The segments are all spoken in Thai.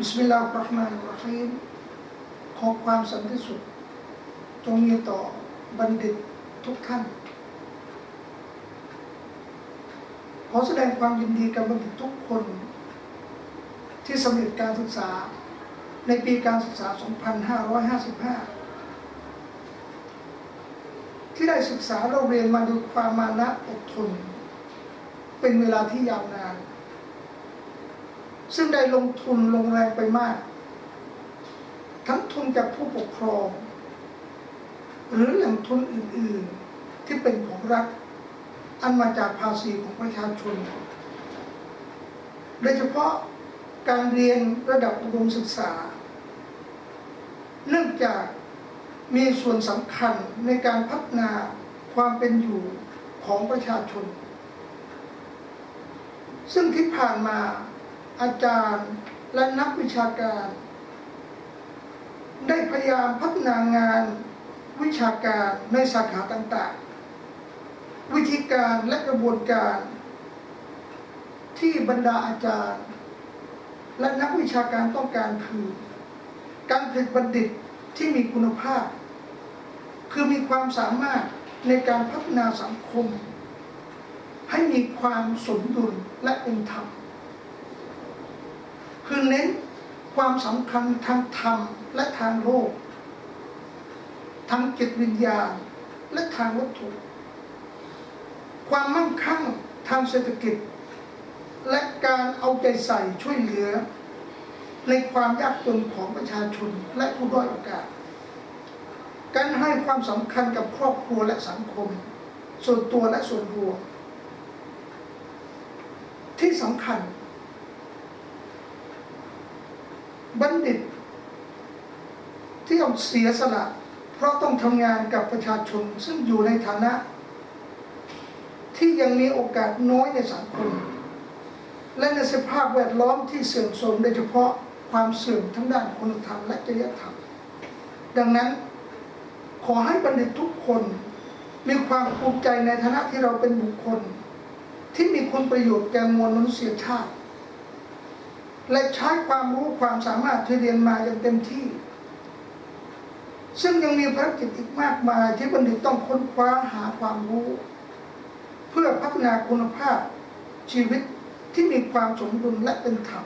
บิสมิลลาฮิราะห์มานรเราะฮีมขอความสันติสุขจงมีต่อบัณฑิตทุกท่าน ขอแสดงความยินดีกับบัณฑิตทุกคน ที่สำเร็จการศึกษาในปีการศึกษา 2555 ที่ได้ศึกษาเราเรียนมาด้วยความมานะอดทน เป็นเวลาที่ยาวนาน ซึ่งได้ลงทุนลงแรงไปมาก ทั้งทุนจากผู้ปกครอง หรือแหล่งทุนอื่น ๆ ที่เป็นของรัฐ อันมาจากภาษีของประชาชน โดยเฉพาะการเรียนระดับอุดมศึกษา เนื่องจากมีส่วนสำคัญในการพัฒนาความเป็นอยู่ของประชาชน ซึ่งที่ผ่านมา อาจารย์และนักวิชาการ ได้พยายามพัฒนางานวิชาการในสาขาต่างๆ วิธีการและกระบวนการ ที่บรรดาอาจารย์ และนักวิชาการต้องการคือ การผลิตบัณฑิตที่มีคุณภาพ คือมีความสามารถในการพัฒนาสังคม ให้มีความสมดุลและเป็นธรรม คือเน้นความสำคัญทางธรรมและทางโลก ทางจิตวิญญาณและทางวัตถุ ความมั่งคั่งทางเศรษฐกิจ และการเอาใจใส่ช่วยเหลือ ในความยากจนของประชาชนและผู้ด้อยโอกาส การให้ความสำคัญกับครอบครัวและสังคม ส่วนตัวและส่วนรวมที่สำคัญ บัณฑิต ที่ต้องเสียสละ เพราะต้องทำงานกับประชาชน ซึ่งอยู่ในฐานะ ที่ยังมีโอกาสน้อยในสังคม และในสภาพแวดล้อมที่เสื่อมโทรมโดยเฉพาะความเสื่อมทั้งด้านคุณธรรมและจริยธรรม ดังนั้นขอให้บัณฑิตทุกคนมีความภูมิใจในฐานะที่เราเป็นบุคคล ที่มีคุณประโยชน์แก่มวลมนุษยชาติ และใช้ความรู้ความสามารถที่เรียนมาอย่างเต็มที่ ซึ่งยังมีภารกิจอีกมากมายที่บัณฑิตต้องค้นคว้าหาความรู้ เพื่อพัฒนาคุณภาพชีวิตที่มีความสมดุลและเป็นธรรม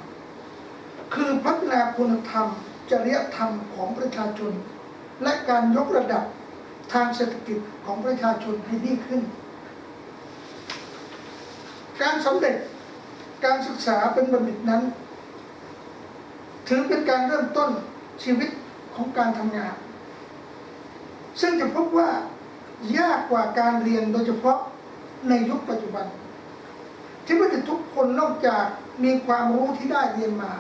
คือพัฒนาคุณธรรม จริยธรรมของประชาชน และการยกระดับทางเศรษฐกิจของประชาชนให้ดีขึ้น การสำเร็จการศึกษาเป็นบัณฑิตนั้น ถือเป็นการเริ่มต้นชีวิตของการทำงาน ซึ่งจะพบว่ายากกว่าการเรียนโดยเฉพาะในยุคปัจจุบัน ที่บัณฑิตทุกคนนอกจากมีความรู้ที่ได้เรียนมา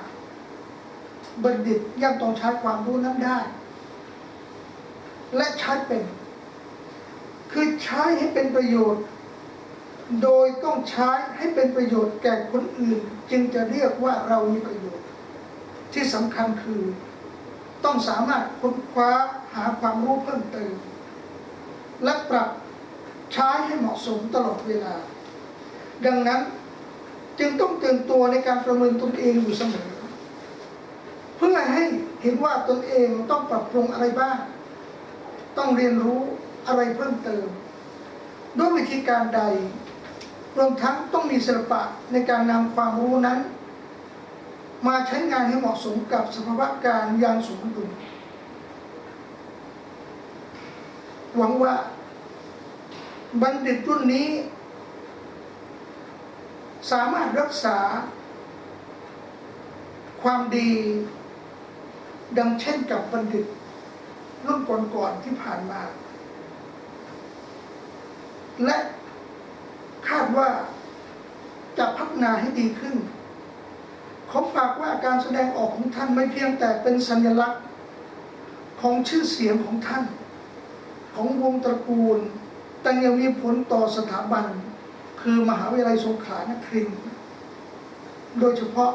บัณฑิตยังต้องใช้ความรู้นั้นได้ และใช้เป็น คือใช้ให้เป็นประโยชน์ โดยต้องใช้ให้เป็นประโยชน์แก่คนอื่น จึงจะเรียกว่าเรามีประโยชน์ ที่สำคัญคือต้องสามารถค้นคว้าหาความรู้เพิ่มเติม และปรับใช้ให้เหมาะสมตลอดเวลา ดังนั้นจึงต้องเตือนตัวในการประเมินตนเองอยู่เสมอ เพื่อให้เห็นว่าตนเองต้องปรับปรุงอะไรบ้าง ต้องเรียนรู้อะไรเพิ่มเติม ด้วยวิธีการใดรวมทั้งต้องมีศิลปะในการนำความรู้นั้น มาใช้งานให้เหมาะสมกับสภาวะการอย่างสมดุล หวังว่าบัณฑิตรุ่นนี้ สามารถรักษา ความดี ดังเช่นกับบัณฑิต รุ่นก่อนๆที่ผ่านมา และคาดว่าจะพัฒนาให้ดีขึ้น ขอฝากว่าการแสดงออกของท่านไม่เพียงแต่เป็นสัญลักษณ์ของชื่อเสียงของท่าน ของวงตระกูล แต่ยังมีผลต่อสถาบัน คือมหาวิทยาลัยสงขลานครินทร์โดยเฉพาะ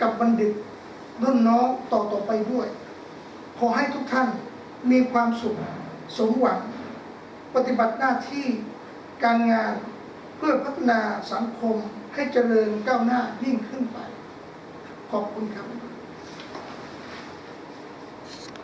กับบัณฑิตรุ่นน้องต่อต่อไปด้วย ขอให้ทุกท่านมีความสุขสมหวัง ปฏิบัติหน้าที่การงาน พื่อพัฒนาสังคมให้เจริญก้าวหน้ายิ่งขึ้นไป ขอบคุณครับ